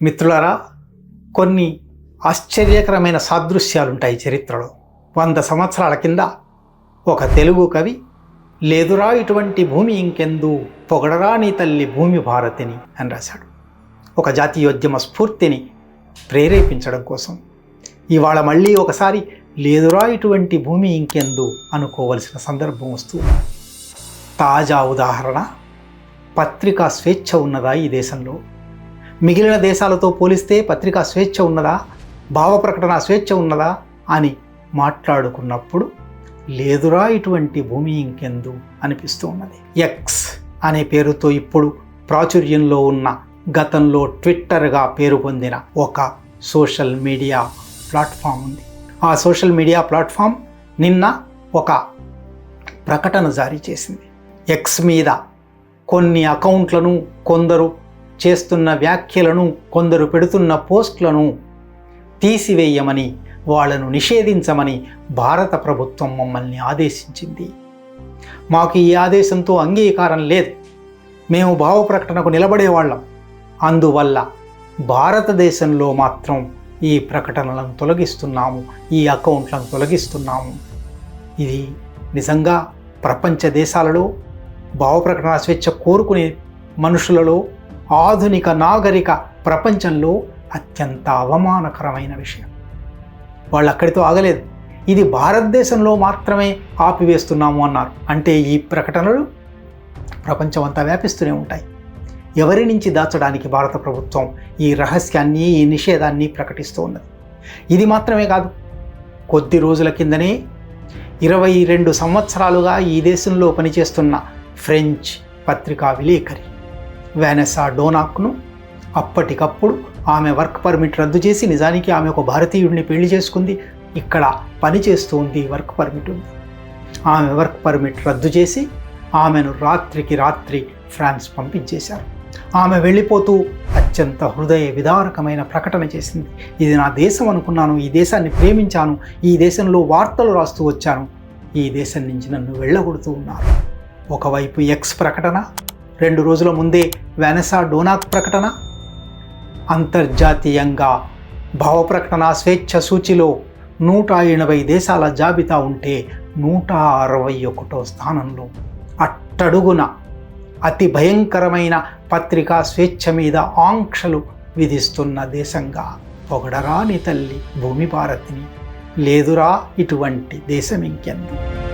మిత్రులరా కొన్ని ఆశ్చర్యకరమైన సాదృశ్యాలుంటాయి చరిత్రలో. వంద సంవత్సరాల కింద ఒక తెలుగు కవి లేదురా ఇటువంటి భూమి ఇంకెందు పొగడరా నీ తల్లి భూమి భారతిని అని రాశాడు. ఒక జాతీయోద్యమ స్ఫూర్తిని ప్రేరేపించడం కోసం. ఇవాళ మళ్ళీ ఒకసారి లేదురా ఇటువంటి భూమి ఇంకెందు అనుకోవలసిన సందర్భం వస్తుంది తాజా ఉదాహరణ పత్రికా స్వేచ్ఛ ఉన్నదా ఈ దేశంలో? మిగిలిన దేశాలతో పోలిస్తే పత్రికా స్వేచ్ఛ ఉన్నదా? భావ ప్రకటన స్వేచ్ఛ ఉన్నదా? అని మాట్లాడుకున్నప్పుడు లేదురా ఇటువంటి భూమి ఇంకెందు? అనిపిస్తూ ఉన్నది. ఎక్స్ అనే పేరుతో ఇప్పుడు ప్రాచుర్యంలో ఉన్న గతంలో ట్విట్టర్గా పేరు పొందిన ఒక సోషల్ మీడియా ప్లాట్ఫామ్ ఉంది. ఆ సోషల్ మీడియా ప్లాట్ఫామ్ నిన్న ఒక ప్రకటన జారీ చేసింది. ఎక్స్ మీద కొన్ని అకౌంట్లను కొందరు చేస్తున్న వ్యాఖ్యలను కొందరు పెడుతున్న పోస్టులను తీసివేయమని వాళ్ళను నిషేధించమని భారత ప్రభుత్వం మమ్మల్ని ఆదేశించింది. మాకు ఈ ఆదేశంతో అంగీకారం లేదు. మేము భావ ప్రకటనకు నిలబడేవాళ్ళం. అందువల్ల భారతదేశంలో మాత్రం ఈ ప్రకటనలను తొలగిస్తున్నాము ఈ అకౌంట్లను తొలగిస్తున్నాము. ఇది నిజంగా ప్రపంచ దేశాలలో భావ ప్రకటన స్వేచ్ఛ కోరుకునే మనుషులలో ఆధునిక నాగరిక ప్రపంచంలో అత్యంత అవమానకరమైన విషయం. వాళ్ళు అక్కడితో ఆగలేదు. ఇది భారతదేశంలో మాత్రమే ఆపివేస్తున్నాము అన్నారు. అంటే ఈ ప్రకటనలు ప్రపంచమంతా వ్యాపిస్తూనే ఉంటాయి. ఎవరి నుంచి దాచడానికి భారత ప్రభుత్వం ఈ రహస్యాన్ని ఈ నిషేధాన్ని ప్రకటిస్తూ ఉన్నది? ఇది మాత్రమే కాదు. కొద్ది రోజుల కిందనే ఇరవై రెండు సంవత్సరాలుగా ఈ దేశంలో పనిచేస్తున్న ఫ్రెంచ్ పత్రికా విలేకరి వ్యానెసా డోనాక్ను అప్పటికప్పుడు ఆమె వర్క్ పర్మిట్ రద్దు చేసి నిజానికి ఆమె ఒక భారతీయుడిని పెళ్ళి చేసుకుంది. ఇక్కడ పనిచేస్తూ ఉంది వర్క్ పర్మిట్ ఉంది. ఆమె వర్క్ పర్మిట్ రద్దు చేసి ఆమెను రాత్రికి రాత్రి ఫ్రాన్స్ పంపించేశారు. ఆమె వెళ్ళిపోతూ అత్యంత హృదయ విదారకమైన ప్రకటన చేసింది. ఇది నా దేశం అనుకున్నాను ఈ దేశాన్ని ప్రేమించాను ఈ దేశంలో వార్తలు రాస్తూ వచ్చాను. ఈ దేశం నుంచి నన్ను వెళ్ళగొడుతూ ఉన్నారు. ఒకవైపు ఎక్స్ ప్రకటన రెండు రోజుల ముందే వెనసా డోనాక్ ప్రకటన అంతర్జాతీయంగా భావ ప్రకటన స్వేచ్ఛ సూచిలో నూట ఎనభై దేశాల జాబితా ఉంటే నూట అరవై ఒకటో స్థానంలో అట్టడుగున అతి భయంకరమైన పత్రికా స్వేచ్ఛ మీద ఆంక్షలు విధిస్తున్న దేశంగా పొగడరాని తల్లి భూమి భారతిని లేదురా ఇటువంటి దేశం ఇంకెందుకు